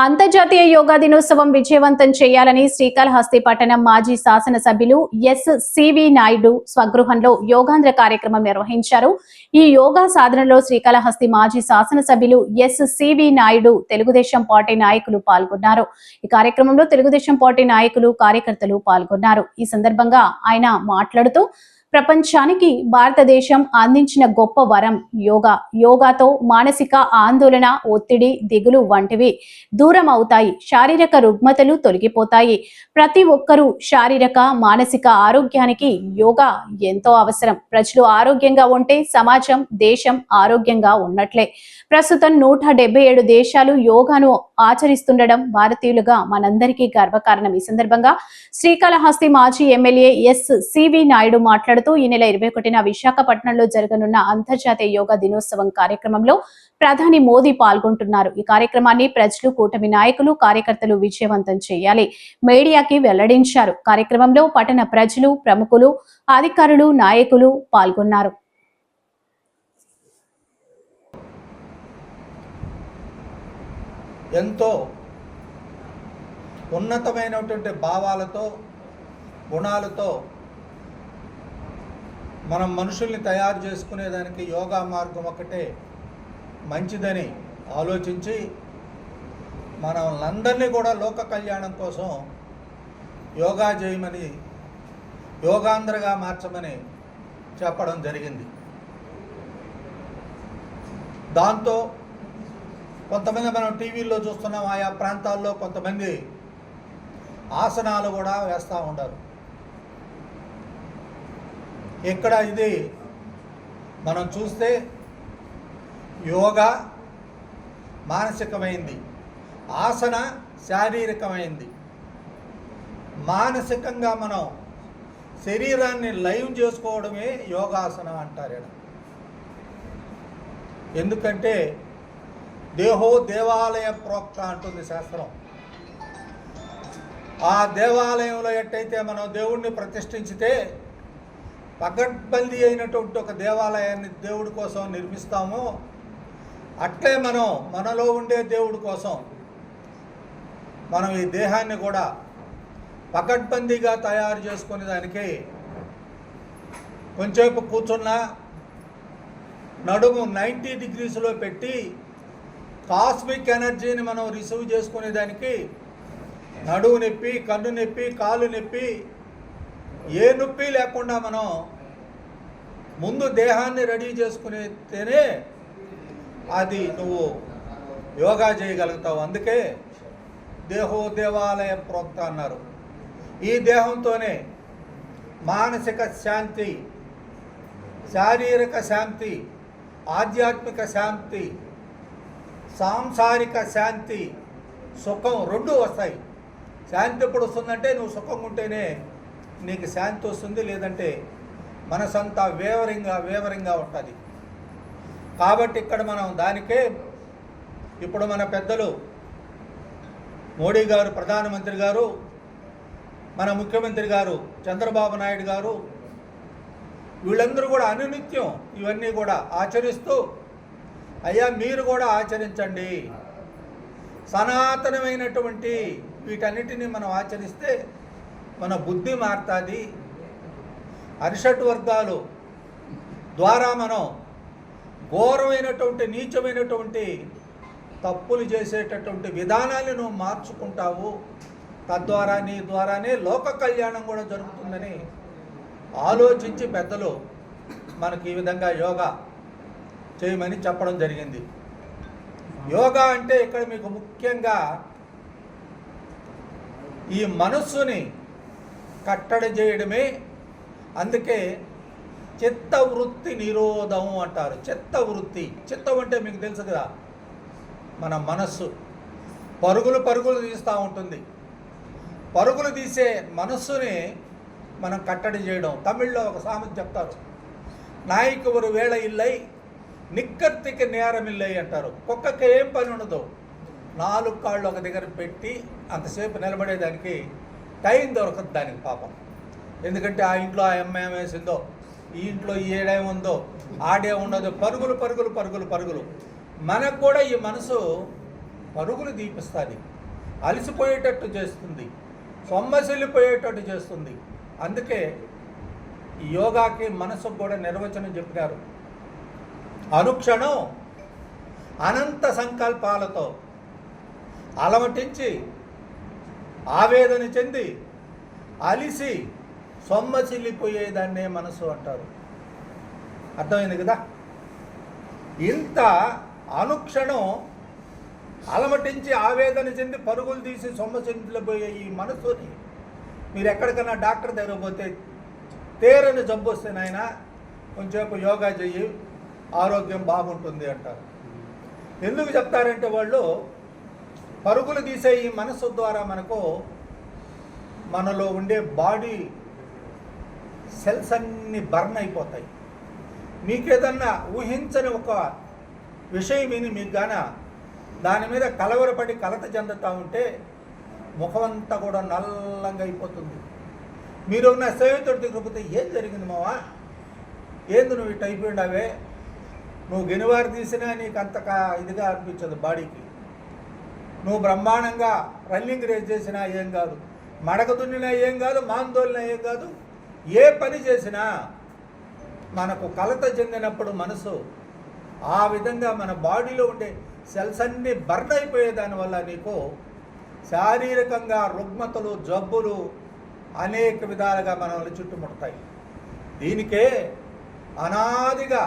అంతర్జాతీయ యోగా దినోత్సవం విజయవంతం చేయాలని శ్రీకాళహస్తి పట్టణం మాజీ శాసనసభ్యులు ఎస్ సివి నాయుడు స్వగృహంలో యోగాంధ్ర కార్యక్రమం నిర్వహించారు. ఈ యోగా సాధనలో శ్రీకాళహస్తి మాజీ శాసనసభ్యులు S CV Naidu Telugu Desam party నాయకులు పాల్గొన్నారు. ఈ కార్యక్రమంలో తెలుగుదేశం పార్టీ నాయకులు కార్యకర్తలు పాల్గొన్నారు. ఈ సందర్భంగా ఆయన మాట్లాడుతూ ప్రపంచానికి భారతదేశం అందించిన గొప్ప వరం యోగా. యోగాతో మానసిక ఆందోళన ఒత్తిడి దిగులు వంటివి దూరం అవుతాయి శారీరక రుగ్మతలు తొలగిపోతాయి. ప్రతి ఒక్కరూ శారీరక మానసిక ఆరోగ్యానికి యోగా ఎంతో అవసరం. ప్రజలు ఆరోగ్యంగా ఉంటే సమాజం దేశం ఆరోగ్యంగా ఉన్నట్లే. ప్రస్తుతం నూట డెబ్బై ఏడు దేశాలు యోగాను ఆచరిస్తుండడం భారతీయులుగా మనందరికీ గర్వకారణం. ఈ సందర్భంగా శ్రీకాళహస్తి మాజీ ఎమ్మెల్యే ఎస్. సివి నాయుడు మాట్లాడుతూ ఈ నెల ఇరవై ఒకటిన విశాఖపట్నంలో జరగనున్న అంతర్జాతీయ యోగా దినోత్సవం కార్యక్రమంలో ప్రధాని మోదీ పాల్గొంటున్నారు. ఈ కార్యక్రమాన్ని ప్రజలు కూటమి నాయకులు కార్యకర్తలు విజయవంతం చేయాలి. మీడియాకి వెల్లడించారు. కార్యక్రమంలో పట్టణ ప్రజలు ప్రముఖులు అధికారులు నాయకులు పాల్గొన్నారు. ఎంతో ఉన్నతమైనటువంటి భావాలతో గుణాలతో మనం మనుషుల్ని తయారు చేసుకునేదానికి యోగా మార్గం ఒకటే మంచిదని ఆలోచించి మనందరినీ కూడా లోక కళ్యాణం కోసం యోగా చేయమని యోగాంధ్రగా మార్చమని చెప్పడం జరిగింది. దాంతో కొంతమంది మనం టీవీల్లో చూస్తున్నాం ఆయా ప్రాంతాల్లో కొంతమంది ఆసనాలు కూడా వేస్తూ ఉంటారు. ఇక్కడ ఇది? మనం చూస్తే యోగా మానసికమైంది ఆసన శారీరకమైంది. మానసికంగా మనం శరీరాన్ని లైవ్ చేసుకోవడమే యోగాసనం అంటారు ఇక్కడ ఎందుకంటే దేహో దేవాలయ ప్రోక్త అంటుంది శాస్త్రం. ఆ దేవాలయంలో ఎట్టయితే మనం దేవుణ్ణి ప్రతిష్ఠించితే పగడ్బందీ అయినటువంటి ఒక దేవాలయాన్ని దేవుడి కోసం నిర్మిస్తామో అట్లే మనం మనలో ఉండే దేవుడి కోసం మనం ఈ దేహాన్ని కూడా పకడ్బందీగా తయారు చేసుకునే దానికి కొంచెంసేపు కూర్చున్న నడుము నైంటీ డిగ్రీస్లో పెట్టి కాస్మిక్ ఎనర్జీని మనం రిసీవ్ చేసుకునే దానికి నడువు నొప్పి కన్ను నొప్పి కాలు నొప్పి ఏ నొప్పి లేకుండా మనం ముందు దేహాన్ని రెడీ చేసుకునేతేనే అది నువ్వు యోగా చేయగలుగుతావు. అందుకే దేహో దేవాలయం ప్రోక్త అన్నారు. ఈ దేహంతోనే మానసిక శాంతి శారీరక శాంతి ఆధ్యాత్మిక శాంతి సాంసారిక శాంతి సుఖం రెండు వస్తాయి. శాంతి ఎప్పుడు వస్తుందంటే నువ్వు సుఖంగా ఉంటేనే నీకు శాంతి వస్తుంది లేదంటే మనసంతా వేవరింగా వేవరింగా ఉంటుంది. కాబట్టి ఇక్కడ మనం దానికే ఇప్పుడు మన పెద్దలు మోడీ గారు ప్రధానమంత్రి గారు మన ముఖ్యమంత్రి గారు చంద్రబాబు నాయుడు గారు వీళ్ళందరూ కూడా అనునిత్యం ఇవన్నీ కూడా ఆచరిస్తూ అయ్యా మీరు కూడా ఆచరించండి. సనాతనమైనటువంటి వీటన్నిటిని మనం ఆచరిస్తే మన బుద్ధి మారుతుంది. అరిషట్ వర్గాలు ద్వారా మనం ఘోరమైనటువంటి నీచమైనటువంటి తప్పులు చేసేటటువంటి విధానాన్ని నువ్వు మార్చుకుంటావు. తద్వారా నీ ద్వారానే లోక కళ్యాణం కూడా జరుగుతుందని ఆలోచించి పెద్దలు మనకి ఈ విధంగా యోగా చేయమని చెప్పడం జరిగింది. యోగా అంటే ఇక్కడ మీకు ముఖ్యంగా ఈ మనస్సుని కట్టడి చేయడమే. అందుకే చెత్త వృత్తి నిరోధం అంటారు. చెత్త వృత్తి చిత్తం అంటే మీకు తెలుసు కదా మన మనస్సు. పరుగులు పరుగులు తీస్తూ ఉంటుంది. పరుగులు తీసే మనస్సుని మనం కట్టడి చేయడం. తమిళ్ళో ఒక సామెత చెప్తారు. నాయకు ఒక వేళ ఇల్లై నిక్కర్తికి ఇల్లై అంటారు. కుక్కకి ఏం పని ఉండదు. నాలుగు కాళ్ళు ఒక దగ్గర పెట్టి అంతసేపు నిలబడేదానికి టైం దొరకదు దానికి పాపం. ఎందుకంటే ఆ ఇంట్లో ఆ అమ్మాయి వేసిందో ఈ ఇంట్లో ఏడేముందో ఏడేం ఉందో ఆడే ఉండదు. పరుగులు పరుగులు పరుగులు పరుగులు. మనకు కూడా ఈ మనసు పరుగులు దీపిస్తుంది. అలసిపోయేటట్టు చేస్తుంది. సొమ్మసిల్లిపోయేటట్టు చేస్తుంది. అందుకే ఈ యోగాకి మనసుకు కూడా నిర్వచనం చెప్పినారు. అనుక్షణం అనంత సంకల్పాలతో అలమటించి ఆవేదన చెంది అలిసి సొమ్మసిల్లిపోయేదాన్నే మనసు అంటారు. అర్థమైంది కదా? ఇంత అనుక్షణం అలమటించి ఆవేదన చెంది పరుగులు తీసి సొమ్మసిల్లిపోయే ఈ మనసుని మీరు ఎక్కడికైనా డాక్టర్ దగ్గర పోతే తేరని జబ్బు వస్తే నాయన కొంచెంసేపు యోగా చెయ్యి ఆరోగ్యం బాగుంటుంది అంటారు. ఎందుకు చెప్తారంటే వాళ్ళు పరుగులు తీసే ఈ మనసు ద్వారా మనకు మనలో ఉండే బాడీ సెల్స్ అన్ని బర్న్ అయిపోతాయి. మీకేదన్నా ఊహించని ఒక విషయం విని మీకు గాన దాని మీద కలవరపడి కలత చెందుతూ ఉంటే ముఖమంతా కూడా నల్లంగా అయిపోతుంది. మీరు నా స్నేహితుడి దగ్గర ఏం జరిగింది మావా? ఏంది నువ్వు ఇటు అయిపోయిండావే? నువ్వు గెనివారు తీసినా నీకు అంతగా ఇదిగా అనిపించదు బాడీకి. నువ్వు బ్రహ్మాండంగా రన్నింగ్ రేస్ చేసినా ఏం కాదు. మడక దున్నినా ఏం కాదు మాందోళన ఏం కాదు ఏ పని చేసినా మనకు కలత చెందినప్పుడు మనసు ఆ విధంగా మన బాడీలో ఉండే సెల్స్ అన్నీ బర్న్ అయిపోయే దానివల్ల నీకు శారీరకంగా రుగ్మతలు జబ్బులు అనేక విధాలుగా మనల్ని చుట్టుముడతాయి. దీనికే అనాదిగా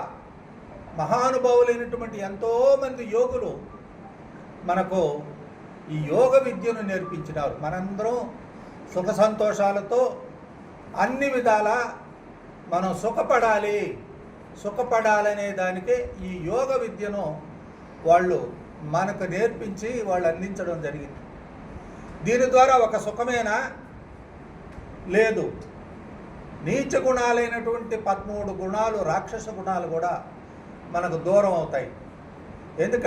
మహానుభావులైనటువంటి ఎంతోమంది యోగులు మనకు ఈ యోగ విద్యను నేర్పించినారు. మనందరం సుఖ సంతోషాలతో అన్ని విధాల మనం సుఖపడాలి. సుఖపడాలనే దానికే ఈ యోగ విద్యను వాళ్ళు మనకు నేర్పించి వాళ్ళు అందించడం జరిగింది. దీని ద్వారా ఒక సుఖమేనా? లేదు. నీచ గుణాలైనటువంటి పదమూడు గుణాలు రాక్షస గుణాలు కూడా మనకు దూరం అవుతాయి. ఎందుకంటే